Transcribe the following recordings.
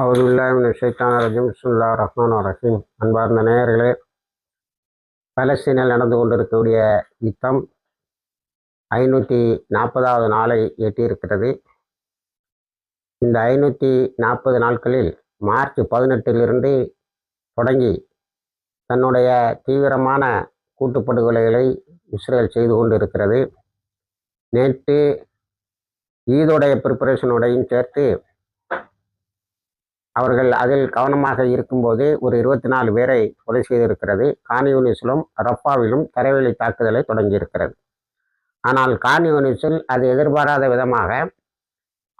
அவுதுல்லாஹின் ஷைத்தான் ரஜீம். பிஸ்மில்லா ரஹ்மான் ரஹீம். அன்பார்ந்த நேயர்களே பலஸ்தீனில் நடந்து கொண்டிருக்கக்கூடிய யுத்தம் ஐநூற்றி நாற்பதாவது நாளை எட்டியிருக்கிறது. இந்த ஐநூற்றி நாற்பது நாட்களில் மார்ச் பதினெட்டிலிருந்து தொடங்கி தன்னுடைய தீவிரமான கூட்டுப்படுகொலைகளை இஸ்ரேல் செய்து கொண்டிருக்கிறது. நேற்று ஈதோடைய ப்ரிப்பரேஷனோடையும் சேர்த்து அவர்கள் அதில் கவனமாக இருக்கும்போது ஒரு இருபத்தி நாலு பேரை கொலை செய்திருக்கிறது. கான்யூனிஸிலும் ரப்பாவிலும் தரைவழி தாக்குதலை தொடங்கியிருக்கிறது. ஆனால் கான்யூனிஸில் அது எதிர்பாராத விதமாக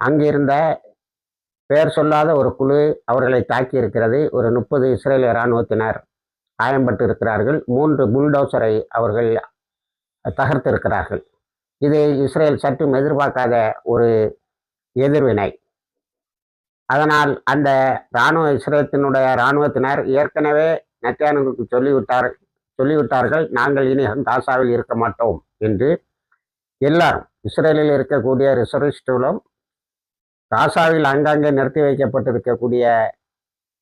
அங்கிருந்த பெயர் சொல்லாத ஒரு குழு அவர்களை தாக்கியிருக்கிறது. ஒரு முப்பது இஸ்ரேலிய இராணுவத்தினர் காயம்பட்டு இருக்கிறார்கள் மூன்று புல்டோசரை அவர்கள் தகர்த்திருக்கிறார்கள். இது இஸ்ரேல் சற்றும் எதிர்பார்க்காத ஒரு எதிர்வினை. அதனால் அந்த இராணுவ இஸ்ரேத்தினுடைய இராணுவத்தினர் ஏற்கனவே நெத்தியானுக்கு சொல்லிவிட்டார் சொல்லிவிட்டார்கள். நாங்கள் இனி காசாவில் இருக்க மாட்டோம் என்று எல்லாரும் இஸ்ரேலில் இருக்கக்கூடிய ரிசர்விஸ்டுகளும் காசாவில் அங்கங்கே நிறுத்தி வைக்கப்பட்டிருக்கக்கூடிய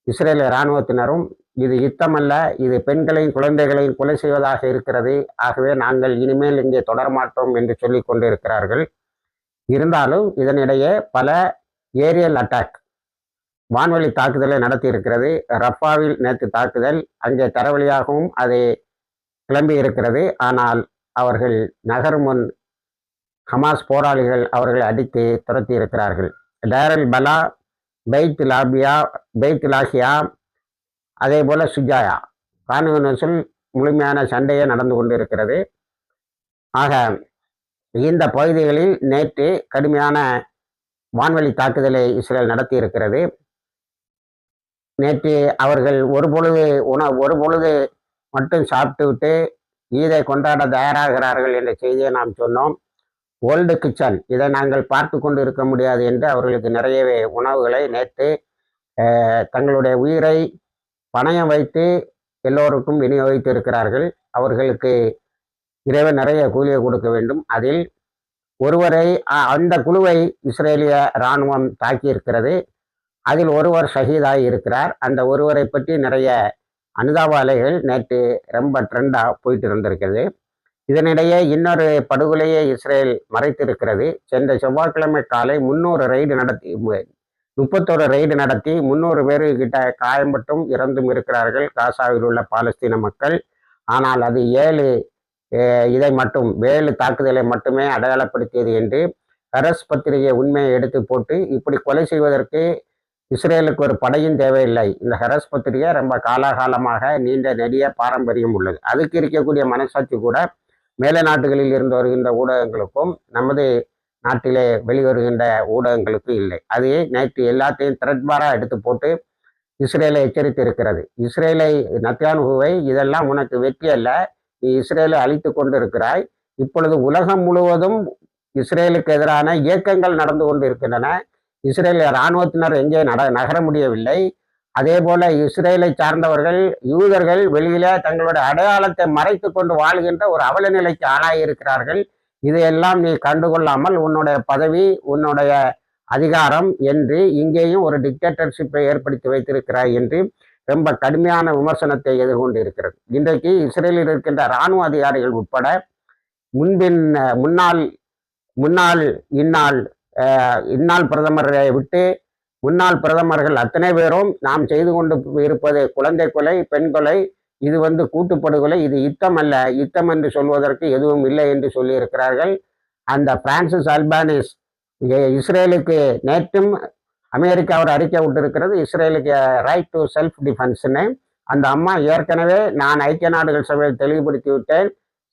இஸ்ரேல் இராணுவத்தினரும் இது யுத்தமல்ல இது பெண்களையும் குழந்தைகளையும் கொலை செய்வதாக இருக்கிறது. ஆகவே நாங்கள் இனிமேல் இங்கே தொடரமாட்டோம் என்று சொல்லி கொண்டிருக்கிறார்கள் இருந்தாலும் இதனிடையே பல ஏரியல் அட்டாக் வான்வழி தாக்குதலை நடத்தியிருக்கிறது. ரஃபாவில் நேற்று தாக்குதல். அங்கே தரவழியாகவும் அது கிளம்பி இருக்கிறது. ஆனால் அவர்கள் நகரும் முன் ஹமாஸ் போராளிகள் அவர்களை அடித்து துரத்தி இருக்கிறார்கள். டேரல் பலா பெய்த் லாபியா பெய்த் லாஹியா அதே போல சுஜாயா. கான்வென்ஷன் முழுமையான சண்டையே நடந்து கொண்டு இருக்கிறது ஆக இந்த பகுதிகளில் நேற்று கடுமையான வான்வழி தாக்குதலை இஸ்ரேல் நடத்தி இருக்கிறது நேற்று அவர்கள் ஒரு பொழுது உண ஒரு பொழுது மட்டும் சாப்பிட்டு விட்டு ஈதை கொண்டாட தயாராகிறார்கள் என்ற செய்தியை நாம் சொன்னோம். ஓல்டு கிச்சன் இதை நாங்கள் பார்த்து கொண்டு இருக்க முடியாது என்று அவர்களுக்கு நிறையவே உணவுகளை நேற்று தங்களுடைய உயிரை பணயம் வைத்து எல்லோருக்கும் விநியோகித்து இருக்கிறார்கள் அவர்களுக்கு இறைவன் நிறைய கூலியை கொடுக்க வேண்டும். அதில் ஒருவரை அந்த குழுவை இஸ்ரேலிய இராணுவம் தாக்கியிருக்கிறது. அதில் ஒருவர் ஷஹீதாக இருக்கிறார். அந்த ஒருவரை பற்றி நிறைய அனுதாபாலைகள் நேற்று ரொம்ப ட்ரெண்டாக போயிட்டு இருந்திருக்கிறது. இதனிடையே இன்னொரு படுகொலையை இஸ்ரேல் மறைத்திருக்கிறது. சென்ற செவ்வாய்க்கிழமை காலை முன்னூறு ரெய்டு நடத்தி முப்பத்தோரு ரெய்டு நடத்தி முன்னூறு பேருக்கிட்ட கிட்ட காயம்பட்டும் இறந்தும் இருக்கிறார்கள். காசாவில் உள்ள பாலஸ்தீன மக்கள். ஆனால் அது ஏழு இதை மட்டும் ஏழு தாக்குதலை மட்டுமே அடையாளப்படுத்தியது என்று கரஸ் பத்திரிகை உண்மையை எடுத்து போட்டு இப்படி கொலை செய்வதற்கு இஸ்ரேலுக்கு ஒரு படையும் தேவையில்லை. இந்த ஹெரஸ் பத்திரிகை ரொம்ப காலாகாலமாக நீண்ட நெடிய பாரம்பரியம் உள்ளது. அதுக்கு இருக்கக்கூடிய மனசாட்சி கூட மேலை நாட்டுகளில் இருந்து வருகின்ற ஊடகங்களுக்கும் நமது நாட்டிலே வெளிவருகின்ற ஊடகங்களுக்கும் இல்லை. அது நேற்று எல்லாத்தையும் த்ரெட்பாராக எடுத்து போட்டு இஸ்ரேலை எச்சரித்திருக்கிறது. இஸ்ரேலை நத்தியானுகுவை இதெல்லாம் உனக்கு வெற்றி அல்ல. நீ இஸ்ரேலை அழித்து கொண்டு இருக்கிறாய் இப்பொழுது உலகம் முழுவதும் இஸ்ரேலுக்கு எதிரான இயக்கங்கள் நடந்து கொண்டு இருக்கின்றன இஸ்ரேல் இராணுவத்தினர் எங்கே நட நகர முடியவில்லை. அதே போல இஸ்ரேலை சார்ந்தவர்கள் யூதர்கள் வெளியில தங்களுடைய அடையாளத்தை மறைத்து கொண்டு வாழ்கின்ற ஒரு அவல நிலைக்கு ஆளாயிருக்கிறார்கள். இதையெல்லாம் நீ கண்டுகொள்ளாமல் உன்னுடைய பதவி உன்னுடைய அதிகாரம் என்று இங்கேயும் ஒரு டிக்டேட்டர்ஷிப்பை ஏற்படுத்தி வைத்திருக்கிறாய் என்று ரொம்ப கடுமையான விமர்சனத்தை எதிர்கொண்டு இருக்கிறது இன்றைக்கு இஸ்ரேலில் இருக்கின்ற இராணுவ அதிகாரிகள் உட்பட முன்பின் முன்னாள் முன்னாள் இந்நாள் இந்நாள் பிரதமரை விட்டு முன்னாள் பிரதமர்கள் அத்தனை பேரும் நாம் செய்து கொண்டு இருப்பது குழந்தை கொலை பெண் கொலை இது வந்து கூட்டுப்படுகொலை இது யுத்தம் அல்ல. யுத்தம் என்று சொல்வதற்கு எதுவும் இல்லை என்று சொல்லியிருக்கிறார்கள். அந்த பிரான்சிஸ் அல்பானிஸ் இஸ்ரேலுக்கு நேற்றும் அமெரிக்கா ஒரு அறிக்கை விட்டிருக்கிறது. இஸ்ரேலுக்கு ரைட் டு செல்ஃப் டிஃபென்ஸ்னு அந்த அம்மா ஏற்கனவே நான் ஐக்கிய நாடுகள் சபையில் தெளிவுபடுத்தி விட்டேன்.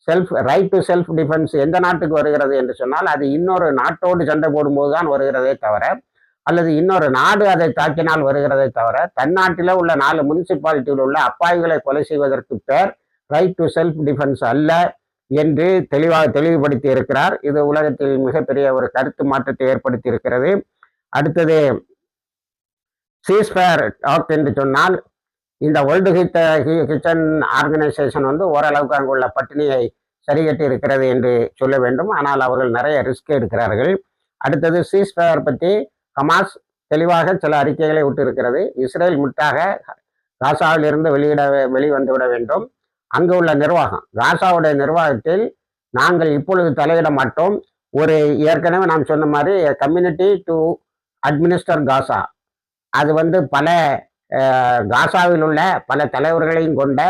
Self right to self defence எந்த நாட்டுக்கு வருகிறது என்று சொன்னால் அது இன்னொரு நாட்டோடு சண்டை போடும்போது தான் வருகிறதே தவிர அல்லது இன்னொரு நாடு அதை தாக்கினால் வருகிறதே தவிர தன்னாட்டில் உள்ள நாலு முனிசிபாலிட்டியில் உள்ள அப்பாய்களை கொலை செய்வதற்கு பேர் ரைட் டு செல்ஃப் டிஃபென்ஸ் அல்ல என்று தெளிவாக தெளிவுபடுத்தி இருக்கிறார். இது உலகத்தில் மிகப்பெரிய ஒரு கருத்து மாற்றத்தை ஏற்படுத்தி இருக்கிறது. அடுத்தது சீஸ்பேர் டாக் என்று சொன்னால் இந்த வேர்ல்டு ஹிட் கிச்சன் ஆர்கனைசேஷன் வந்து ஓரளவுக்கு அங்குள்ள பட்டினியை சரிகட்டி இருக்கிறது என்று சொல்ல வேண்டும். ஆனால் அவர்கள் நிறைய ரிஸ்க் எடுக்கிறார்கள் அடுத்தது சீஸ்பயர் பற்றி ஹமாஸ் தெளிவாக சில அறிக்கைகளை விட்டிருக்கிறது. இஸ்ரேல் முட்டாக காசாவிலிருந்து வெளியிட வெளிவந்துவிட வேண்டும். அங்கு உள்ள நிர்வாகம் காசாவுடைய நிர்வாகத்தில் நாங்கள் இப்பொழுது தலையிட மாட்டோம். ஒரு ஏற்கனவே நாம் சொன்ன மாதிரி கம்யூனிட்டி டு அட்மினிஸ்டர் காசா அது வந்து பல காசாவில் உள்ள பல தலைவர்களையும் கொண்ட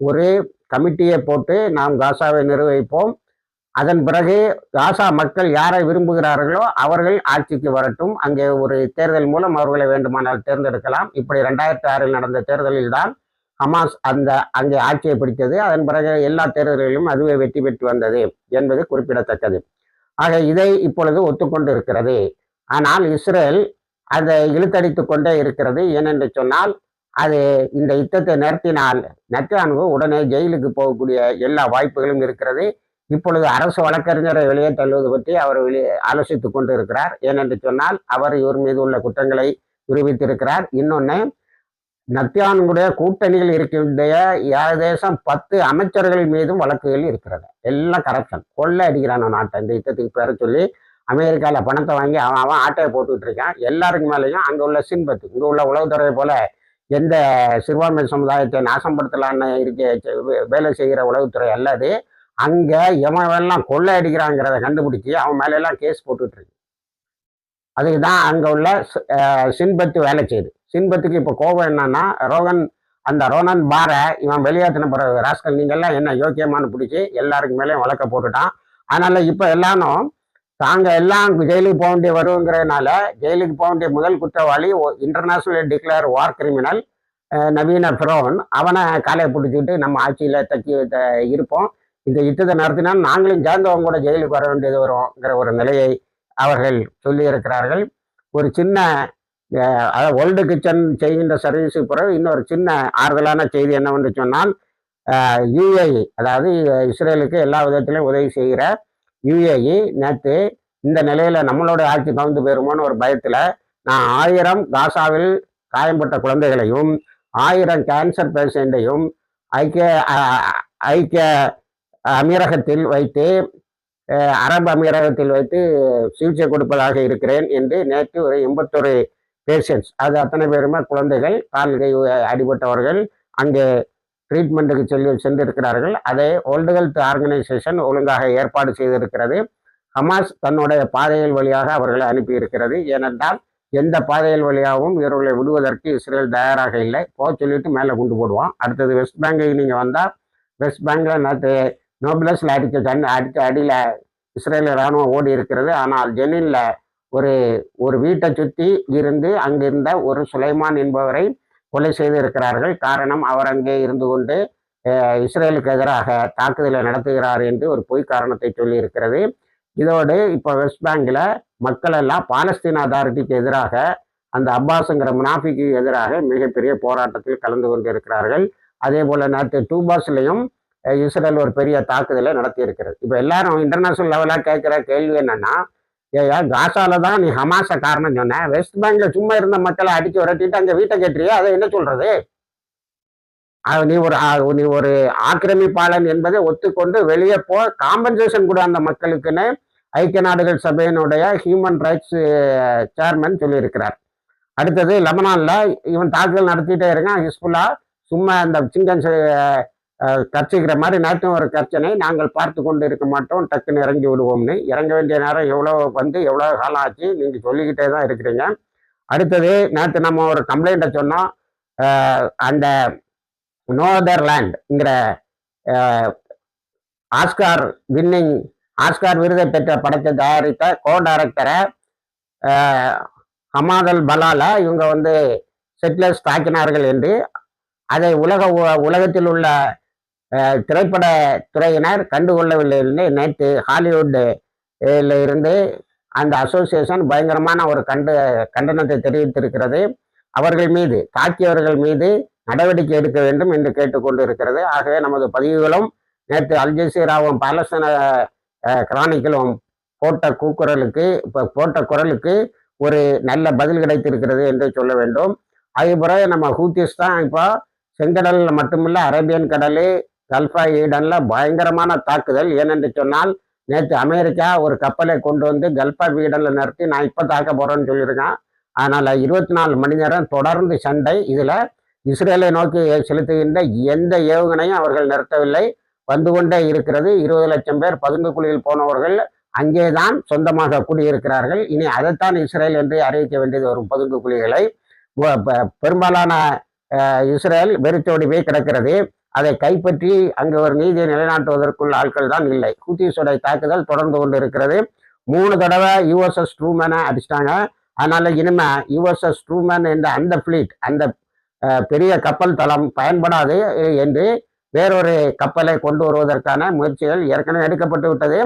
ஒரு கமிட்டியை போட்டு நாம் காசாவை நிர்வகிப்போம். அதன் பிறகு காசா மக்கள் யாரை விரும்புகிறார்களோ அவர்கள் ஆட்சிக்கு வரட்டும். அங்கே ஒரு தேர்தல் மூலம் அவர்களை வேண்டுமானால் தேர்ந்தெடுக்கலாம். இப்படி ரெண்டாயிரத்தி ஆறில் நடந்த தேர்தலில் தான் ஹமாஸ் அந்த அங்கே ஆட்சியை பிடித்தது. அதன் பிறகு எல்லா தேர்தல்களிலும் அதுவே வெற்றி பெற்று வந்தது என்பது குறிப்பிடத்தக்கது. ஆக இதை இப்பொழுது ஒத்துக்கொண்டு இருக்கிறது. ஆனால் இஸ்ரேல் அதை இழுத்தடித்து கொண்டே இருக்கிறது. ஏனென்று சொன்னால் அது இந்த யுத்தத்தை நிறுத்தினால் நெத்தான்கு உடனே ஜெயிலுக்கு போகக்கூடிய எல்லா வாய்ப்புகளும் இருக்கிறது. இப்பொழுது அரசு வழக்கறிஞரை வெளியே தள்ளுவது பற்றி அவர் வெளியே ஆலோசித்துக் கொண்டு இருக்கிறார் ஏனென்று சொன்னால் அவர் இவர் மீது உள்ள குற்றங்களை நிரூபித்திருக்கிறார். இன்னொன்று நத்தியானுடைய கூட்டணியில் இருக்கின்ற ஏகதேசம் பத்து அமைச்சர்கள் மீதும் வழக்குகள் இருக்கிறது. எல்லாம் கரப்ஷன் கொள்ளை அடிக்கிறான் நாட்டை இந்த யுத்தத்துக்கு பேர சொல்லி அமெரிக்காவில் பணத்தை வாங்கி அவன் அவன் ஆட்டையை போட்டுக்கிட்டு இருக்கான். எல்லாருக்கு மேலேயும் அங்கே உள்ள சின்பத்து இங்கே உள்ள உளவுத்துறை போல எந்த சிறுபான்மை சமுதாயத்தை நாசப்படுத்தலான்னு இருக்க வேலை செய்கிற உளவுத்துறை அல்லது அங்கே எவன் எல்லாம் கொள்ளை அடிக்கிறாங்கிறத கண்டுபிடிச்சி அவன் மேலெல்லாம் கேஸ் போட்டுட்டு இருக்கு. அதுக்கு தான் அங்கே உள்ள சின்பத்து வேலை செய்யுது. சின்பத்துக்கு இப்போ கோபம் என்னன்னா ரோகன் அந்த ரோனன் பாரை இவன் வெளியேற்றின பிறகு ராஸ்கல் நீங்கள்லாம் என்ன யோக்கியமானு பிடிச்சி எல்லாருக்கு மேலேயும் வழக்க போட்டுட்டான். அதனால் இப்போ எல்லாரும் தாங்க எல்லாம் ஜெயிலுக்கு போக வேண்டிய வருங்கிறதுனால ஜெயிலுக்கு போக வேண்டிய முதல் குற்றவாளி இன்டர்நேஷனல் டிக்ளேர் வார் கிரிமினல் நவீன ஃபிரோன். அவனை காலையை பிடிச்சிக்கிட்டு நம்ம ஆட்சியில் தக்கி த- இருப்போம். இந்த யுத்தத்தை நடத்தினால் நாங்களும் சேர்ந்தவங்க கூட ஜெயிலுக்கு வர வேண்டியது வரும்ங்கிற ஒரு நிலையை அவர்கள் சொல்லியிருக்கிறார்கள். ஒரு சின்ன அதாவது வேர்ல்டு கிச்சன் செய்கின்ற சர்வீஸுக்கு பிறகு இன்னொரு சின்ன ஆறுதலான செய்தி என்னவென்று சொன்னால் யுஏஇ அதாவது இஸ்ரேலுக்கு எல்லா விதத்திலையும் உதவி செய்கிற யுஏஇ நேற்று இந்த நிலையில நம்மளோட ஆட்சி கவுந்து போயிருமோன்னு ஒரு பயத்தில் நான் ஆயிரம் காசாவில் காயம்பட்ட குழந்தைகளையும் ஆயிரம் கேன்சர் பேஷண்ட்டையும் ஐக்கிய ஐக்கிய அமீரகத்தில் வைத்து அரபு அமீரகத்தில் வைத்து சிகிச்சை கொடுப்பதாக இருக்கிறேன் என்று நேற்று ஒரு எண்பத்தொரு பேஷண்ட்ஸ் அது அத்தனை பேருமே குழந்தைகள் கால்கை அடிபட்டவர்கள் அங்கே ட்ரீட்மெண்ட்டுக்கு சொல்லி சென்றிருக்கிறார்கள். அதை வேர்ல்டு ஹெல்த் ஆர்கனைசேஷன் ஒழுங்காக ஏற்பாடு செய்திருக்கிறது. ஹமாஸ் தன்னுடைய பாதைகள் வழியாக அவர்களை அனுப்பியிருக்கிறது. ஏனென்றால் எந்த பாதைகள் வழியாகவும் இவர்களை விடுவதற்கு இஸ்ரேல் தயாராக இல்லை. போக சொல்லிட்டு மேலே கொண்டு போடுவோம் அடுத்தது வெஸ்ட் பேங்குக்கு நீங்கள் வந்தால் வெஸ்ட் பேங்கில் நேற்று நோபிளஸில் அடிக்க தண்ணி அடிக்க அடியில் இஸ்ரேல் இராணுவம் ஓடி இருக்கிறது. ஆனால் ஜெனினில் ஒரு ஒரு வீட்டை சுற்றி இருந்து அங்கிருந்த ஒரு சுலைமான் என்பவரை கொலை செய்திருக்கிறார்கள். காரணம் அவர் அங்கே இருந்து கொண்டு இஸ்ரேலுக்கு எதிராக தாக்குதலை நடத்துகிறார் என்று ஒரு பொய் காரணத்தை சொல்லியிருக்கிறது. இதோடு இப்போ வெஸ்ட் பேங்கில் மக்கள் எல்லாம் பாலஸ்தீன் அதாரிட்டிக்கு எதிராக அந்த அப்பாஸுங்கிற முனாஃபிக்கு எதிராக மிகப்பெரிய போராட்டத்தில் கலந்து கொண்டிருக்கிறார்கள். அதே போல் நேற்று டூபாஸ்லையும் இஸ்ரேல் ஒரு பெரிய தாக்குதலை நடத்தி இருக்கிறது இப்போ எல்லாரும் இன்டர்நேஷனல் லெவலாக கேட்குற கேள்வி என்னன்னா ஏயா காசால தான் நீ ஹமாச காரணம் சொன்ன. வெஸ்ட் பேங்க்ல சும்மா இருந்த மக்களை அடிச்சு விரட்டிட்டு அங்க வீட்டை கட்டுறியா? அதை என்ன சொல்றது? அது நீ ஒரு நீ ஒரு ஆக்கிரமிப்பாளன் என்பதை ஒத்துக்கொண்டு வெளியே போ. காம்பன்சேஷன் கூட அந்த மக்களுக்குன்னு ஐக்கிய நாடுகள் சபையினுடைய ஹியூமன் ரைட்ஸ் சேர்மன் சொல்லியிருக்கிறார். அடுத்தது லெபனான்ல இவன் தாக்குதல் நடத்திட்டே இருக்கான். ஹிஸ்புல்லா சும்மா இந்த சிங்கன் கர்ச்சிக்கிற மாதிரி நாட்டும் ஒரு கர்ச்சனை நாங்கள் பார்த்து கொண்டு இருக்க மாட்டோம். டக்குன்னு இறங்கி விடுவோம்னு. இறங்க வேண்டிய நேரம் எவ்வளோ வந்து எவ்வளோ காலம் ஆச்சு நீங்கள் சொல்லிக்கிட்டே தான் இருக்கிறீங்க. அடுத்தது நேற்று நம்ம ஒரு கம்ப்ளைண்ட்டை சொன்னோம். அந்த நோதர்லேண்ட்ங்கிற ஆஸ்கார் வின்னிங் ஆஸ்கார் விருதை பெற்ற படத்தை தயாரித்த கோ டைரக்டரை ஹமாதல் பலாலா இவங்க வந்து செட்டிலர்ஸ் தாக்கினார்கள் என்று. அதை உலக உ- உலகத்தில் உள்ள திரைப்பட துறையினர் கண்டுகொள்ளவில்லை இருந்து நேற்று ஹாலிவுட் இருந்து அந்த அசோசியேஷன் பயங்கரமான ஒரு கண்டு கண்டனத்தை தெரிவித்திருக்கிறது. அவர்கள் மீது தாக்கியவர்கள் மீது நடவடிக்கை எடுக்க வேண்டும் என்று கேட்டுக்கொண்டு இருக்கிறது ஆகவே நமது பதிவுகளும் நேற்று அல்ஜசீராவும் பாலஸ்தீன கிரானிக்கலும் போட்ட கூக்குரலுக்கு இப்போ போட்ட குரலுக்கு ஒரு நல்ல பதில் கிடைத்திருக்கிறது என்று சொல்ல வேண்டும். அதே பிறகு நம்ம ஹூத்திஸ் தான் இப்போ செங்கடலில் மட்டுமில்ல அரேபியன் கடல் கல்ஃபா ஈடன்ல பயங்கரமான தாக்குதல். ஏனென்று சொன்னால் நேற்று அமெரிக்கா ஒரு கப்பலை கொண்டு வந்து கல்ஃபா ஈடன்ல நிறுத்தி நான் இப்போ தாக்க போறேன்னு சொல்லியிருக்கான். அதனால் இருபத்தி நாலு மணி நேரம் தொடர்ந்து சண்டை. இதில் இஸ்ரேலை நோக்கி செலுத்துகின்ற எந்த ஏவுகணையும் அவர்கள் நிறுத்தவில்லை. வந்து கொண்டே இருக்கிறது. இருபது லட்சம் பேர் பதுங்கு குழியில் போனவர்கள் அங்கேதான் சொந்தமாக குடியிருக்கிறார்கள். இனி அதைத்தான் இஸ்ரேல் என்று அறிவிக்க வேண்டியது வரும் பதுங்கு குழிகளை. ப- பெரும்பாலான இஸ்ரேல் வெறிச்சோடிவே கிடக்கிறது. அதை கைப்பற்றி அங்கு ஒரு நீதியை நிலைநாட்டுவதற்குள் ஆட்கள் தான் இல்லை. ஹூத்திஸோட தாக்குதல் தொடர்ந்து கொண்டு இருக்கிறது மூணு தடவை யுஎஸ்எஸ் ட்ரூமேனை அடிச்சிட்டாங்க. அதனால இனிமே யுஎஸ்எஸ் ட்ரூமேன் என்ற அந்த ஃபிளீட் அந்த பெரிய கப்பல் தளம் பயன்படாது என்று வேறொரு கப்பலை கொண்டு வருவதற்கான முயற்சிகள் ஏற்கனவே எடுக்கப்பட்டு விட்டது.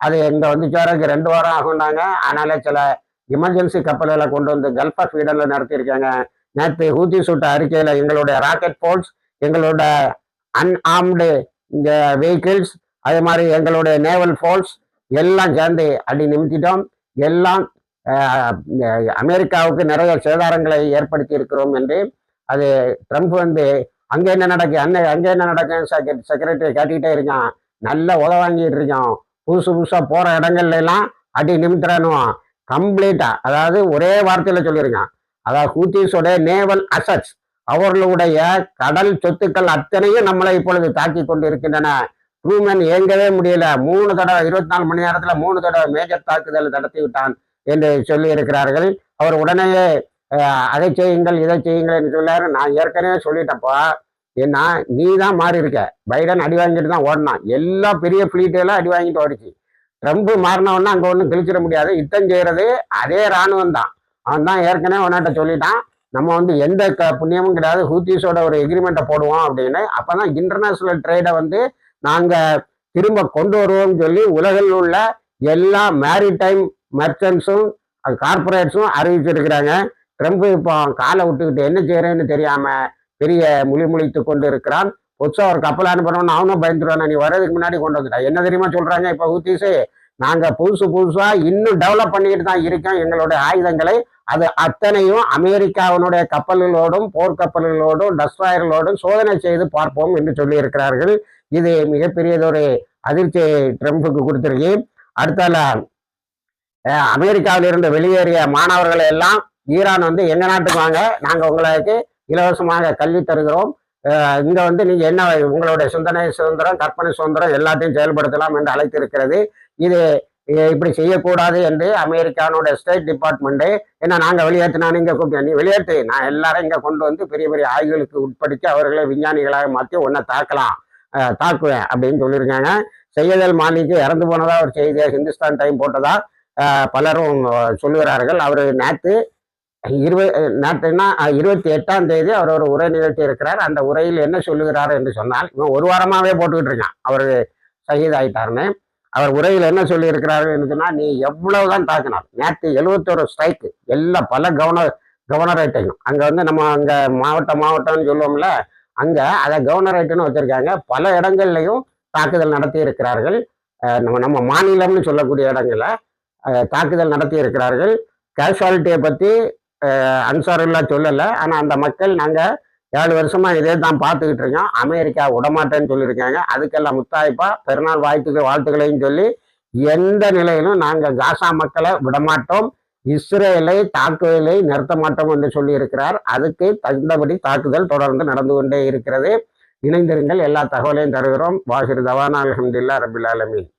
அது இங்கே வந்து சேரக்கு ரெண்டு வாரம் ஆகும்னாங்க. அதனால சில எமர்ஜென்சி கப்பல்களை கொண்டு வந்து கல்ஃப் ஆஃப் ஈடனில் நடத்தியிருக்காங்க. நேற்று ஹூத்தி சுட்ட அறிக்கையில் எங்களுடைய ராக்கெட் போல்ஸ் எங்களோட அன்ஆர்ம்டு இந்த வெஹிக்கிள்ஸ் அதே மாதிரி எங்களுடைய நேவல் ஃபோர்ஸ் எல்லாம் சேர்ந்து அடி நிமித்திட்டோம். எல்லாம் அமெரிக்காவுக்கு நிறைய சேதாரங்களை ஏற்படுத்தி இருக்கிறோம் என்று அது ட்ரம்ப் வந்து அங்கே என்ன நடக்கு அன்னை அங்கே என்ன நடக்கும் செக்ரட்டரி காட்டிக்கிட்டே இருக்கான். நல்ல உத வாங்கிட்டு இருக்கான். புதுசு புதுசாக போகிற இடங்கள்ல எல்லாம் அடி நிமித்துறணும் கம்ப்ளீட்டாக அதாவது ஒரே வார்த்தையில் சொல்லியிருக்கான். அதாவது ஹூத்திஸோட நேவல் அசட்ஸ் அவர்களுடைய கடல் சொத்துக்கள் அத்தனையும் நம்மளை இப்பொழுது தாக்கி கொண்டு இருக்கின்றன இயங்கவே முடியல. மூணு தடவை இருபத்தி நாலு மணி நேரத்துல மூணு தடவை மேஜர் தாக்குதல் நடத்தி விட்டான் என்று சொல்லி இருக்கிறார்கள். அவர் உடனேயே அதை செய்யுங்கள் இதை செய்யுங்கள் என்று சொல்லாரு நான் ஏற்கனவே சொல்லிட்டப்பா ஏன்னா நீ தான் மாறி இருக்க. பைடன் அடி வாங்கிட்டு தான் ஓடினான். எல்லா பெரிய fleet எல்லாம் அடி வாங்கிட்டு ஓடிச்சு. ட்ரம்ப் மாறினவொன்னா அங்கே ஒன்றும் கிழிச்சிட முடியாது. யுத்தம் செய்யறது அதே இராணுவம் தான். அவன் தான் ஏற்கனவே உன்னாட்ட சொல்லிட்டான். நம்ம வந்து எந்த க புண்ணியமும் கிடையாது. ஹூத்திஸோட ஒரு எக்ரிமெண்ட்டை போடுவோம் அப்படின்னு. அப்போ தான் இன்டர்நேஷ்னல் ட்ரேடை வந்து நாங்கள் திரும்ப கொண்டு வருவோம்னு சொல்லி உலகில் உள்ள எல்லா மேரிடைம் மெர்ச்சன்ஸும் கார்பரேட்ஸும் அறிவிச்சிருக்கிறாங்க. ட்ரம்ப் இப்போ காலை விட்டுக்கிட்டு என்ன செய்யறேன்னு தெரியாம பெரிய முழி முழித்து கொண்டு இருக்கிறான் புதுசா ஒரு கப்பல் அனுப்புறோம்னு அவனும் பயந்துருவான். நீ வர்றதுக்கு முன்னாடி கொண்டு வந்துட்டா. என்ன தெரியுமா சொல்றாங்க இப்போ ஹூத்திஸு? நாங்கள் புதுசு புதுசாக இன்னும் டெவலப் பண்ணிக்கிட்டு தான் இருக்கோம். எங்களுடைய ஆயுதங்களை அது அத்தனையும் அமெரிக்காவினுடைய கப்பல்களோடும் போர்க்கப்பல்களோடும் டஸ்ட்ராயர்களோடும் சோதனை செய்து பார்ப்போம் என்று சொல்லியிருக்கிறார்கள். இது மிகப்பெரியதொரு அதிர்ச்சி ட்ரம்புக்கு கொடுத்திருக்கு. அடுத்தால அமெரிக்காவில் இருந்து வெளியேறிய மாணவர்களை எல்லாம் ஈரான் வந்து எங்க நாட்டுக்கு வாங்க? நாங்க உங்களுக்கு இலவசமாக கல்வி தருகிறோம். இங்கே இங்க வந்து நீங்க என்ன உங்களுடைய சிந்தனை சுதந்திரம் கற்பனை சுதந்திரம் எல்லாத்தையும் செயல்படுத்தலாம் என்று அழைத்திருக்கிறது. இது இப்படி செய்யக்கூடாது என்று அமெரிக்கானோட ஸ்டேட் டிபார்ட்மெண்ட் ஏன்னா நாங்க வெளியேற்றினா இங்கே கூப்பிட்டு நீ வெளியேற்று. நான் எல்லாரும் இங்க கொண்டு வந்து பெரிய பெரிய ஆய்வுகளுக்கு உட்படுத்தி அவர்களை விஞ்ஞானிகளாக மாற்றி ஒன்றை தாக்கலாம். தாக்குவேன் அப்படின்னு சொல்லியிருக்காங்க. செய்யதல் மாலிக்கு இறந்து போனதா ஒரு செய்தியை ஹிந்துஸ்தான் டைம் போட்டதா? பலரும் சொல்லுகிறார்கள். அவர் நேற்று இருபது நேற்றுன்னா இருபத்தி எட்டாம் தேதி அவர் ஒரு உரை நிகழ்த்தி இருக்கிறார் அந்த உரையில் என்ன சொல்லுகிறார் என்று சொன்னால் இவன் ஒரு வாரமாகவே போட்டுக்கிட்டு இருக்கான். அவர் சகிதாயிட்டாருன்னு. அவர் உரையில் என்ன சொல்லியிருக்கிறார்கள் என்று சொன்னால் நீ எவ்வளவுதான் தாக்கினார் நேற்று எழுபத்தொரு ஸ்ட்ரைக்கு எல்லா பல கவர்னர் கவர்னரேட்டையும் அங்கே வந்து நம்ம அங்கே மாவட்டம் மாவட்டம்னு சொல்லுவோம்ல அங்கே அதை கவர்னரேட்டுன்னு வச்சுருக்காங்க. பல இடங்கள்லையும் தாக்குதல் நடத்தி இருக்கிறார்கள் நம்ம நம்ம மாநிலம்னு சொல்லக்கூடிய இடங்களில் தாக்குதல் நடத்தி இருக்கிறார்கள் கேஷுவாலிட்டியை பற்றி அன்சாருல்லா சொல்லலை. ஆனால் அந்த மக்கள் நாங்கள் ஏழு வருஷமா இதே தான் பார்த்துக்கிட்டு இருக்கோம். அமெரிக்கா விடமாட்டேன்னு சொல்லியிருக்காங்க. அதுக்கெல்லாம் முத்தாய்ப்பா பெருநாள் வாழ்த்துக்கள் வாழ்த்துக்களையும் சொல்லி எந்த நிலையிலும் நாங்கள் காசா மக்களை விடமாட்டோம். இஸ்ரேலை தாக்குதலை நிறுத்த மாட்டோம் என்று சொல்லியிருக்கிறார். அதுக்கு தகுந்தபடி தாக்குதல் தொடர்ந்து நடந்து கொண்டே இருக்கிறது. இணைந்திருங்கள். எல்லா தகவலையும் தருகிறோம். வாசிர் தவானா அலமதுல்லா ரபில் ஆலமீன்.